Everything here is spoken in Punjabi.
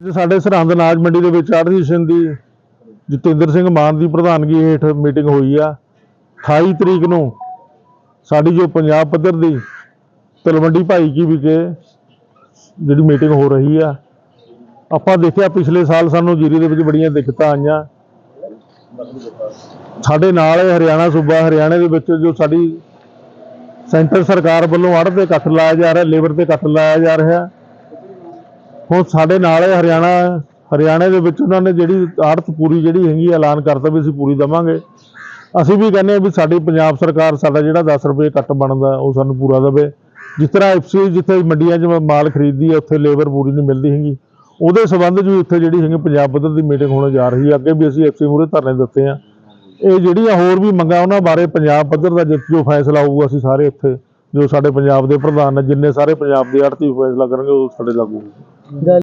ਅੱਜ ਸਾਡੇ ਸਰਹੰਦ ਅਨਾਜ ਮੰਡੀ ਦੇ ਵਿੱਚ ਆੜ੍ਹਤੀਸ਼ਨ ਦੀ, ਜਤਿੰਦਰ ਸਿੰਘ ਮਾਨ ਦੀ ਪ੍ਰਧਾਨਗੀ ਹੇਠ ਮੀਟਿੰਗ ਹੋਈ ਆ। 28 ਤਰੀਕ ਨੂੰ ਸਾਡੀ ਜੋ ਪੰਜਾਬ ਪੱਧਰ ਦੀ ਤਲਵੰਡੀ ਭਾਈ ਕੀ ਵਿਖੇ ਜਿਹੜੀ ਮੀਟਿੰਗ ਹੋ ਰਹੀ ਆ, ਆਪਾਂ ਦੇਖਿਆ ਪਿਛਲੇ ਸਾਲ ਸਾਨੂੰ ਜੀਰੀ ਦੇ ਵਿੱਚ ਬੜੀਆਂ ਦਿੱਕਤਾਂ ਆਈਆਂ। ਸਾਡੇ ਨਾਲ ਹਰਿਆਣਾ ਸੂਬਾ, ਹਰਿਆਣੇ ਦੇ ਵਿੱਚ ਜੋ ਸਾਡੀ ਸੈਂਟਰ ਸਰਕਾਰ ਵੱਲੋਂ ਅੜ ਤੇ ਕੱਟ ਲਾਇਆ ਜਾ ਰਿਹਾ, ਲੇਬਰ ਤੇ ਕੱਟ ਲਾਇਆ ਜਾ ਰਿਹਾ। ਹੁਣ ਸਾਡੇ ਨਾਲ ਇਹ ਹਰਿਆਣਾ, ਹਰਿਆਣੇ ਦੇ ਵਿੱਚ ਉਹਨਾਂ ਨੇ ਜਿਹੜੀ ਆੜਤ ਪੂਰੀ ਜਿਹੜੀ ਹੈਗੀ ਐਲਾਨ ਕਰਤਾ ਵੀ ਅਸੀਂ ਪੂਰੀ ਦਵਾਂਗੇ। ਅਸੀਂ ਵੀ ਕਹਿੰਦੇ ਹਾਂ ਵੀ ਸਾਡੀ ਪੰਜਾਬ ਸਰਕਾਰ ਸਾਡਾ ਜਿਹੜਾ 10 ਰੁਪਏ ਕੱਟ ਬਣਦਾ, ਉਹ ਸਾਨੂੰ ਪੂਰਾ ਦੇਵੇ। ਜਿਸ ਤਰ੍ਹਾਂ ਐਫਸੀ ਜਿੱਥੇ ਮੰਡੀਆਂ 'ਚ ਮਾਲ ਖਰੀਦਦੀ ਹੈ ਉੱਥੇ ਲੇਬਰ ਪੂਰੀ ਨਹੀਂ ਮਿਲਦੀ ਹੈਗੀ। ਉਹਦੇ ਸੰਬੰਧ 'ਚ ਵੀ ਉੱਥੇ ਜਿਹੜੀ ਹੈਗੀ ਪੰਜਾਬ ਪੱਧਰ ਦੀ ਮੀਟਿੰਗ ਹੋਣ ਜਾ ਰਹੀ ਹੈ ਅੱਗੇ ਵੀ ਅਸੀਂ ਐਫਸੀ ਮੂਹਰੇ ਧਰਨੇ ਦਿੱਤੇ ਆ। ਇਹ ਜਿਹੜੀਆਂ ਹੋਰ ਵੀ ਮੰਗਾਂ, ਉਹਨਾਂ ਬਾਰੇ ਪੰਜਾਬ ਪੱਧਰ ਦਾ ਜਿ- ਜੋ ਫੈਸਲਾ ਹੋਊਗਾ, ਅਸੀਂ ਸਾਰੇ ਉੱਥੇ ਜੋ ਸਾਡੇ ਪੰਜਾਬ ਦੇ ਪ੍ਰਧਾਨ ਨੇ, ਜਿੰਨੇ ਸਾਰੇ ਪੰਜਾਬ ਦੇ ਆੜਤੀ ਫੈਸਲਾ ਕਰਨਗੇ, ਉਹ ਸਾਡੇ ਲਾਗੂ ਹੋਊਗਾ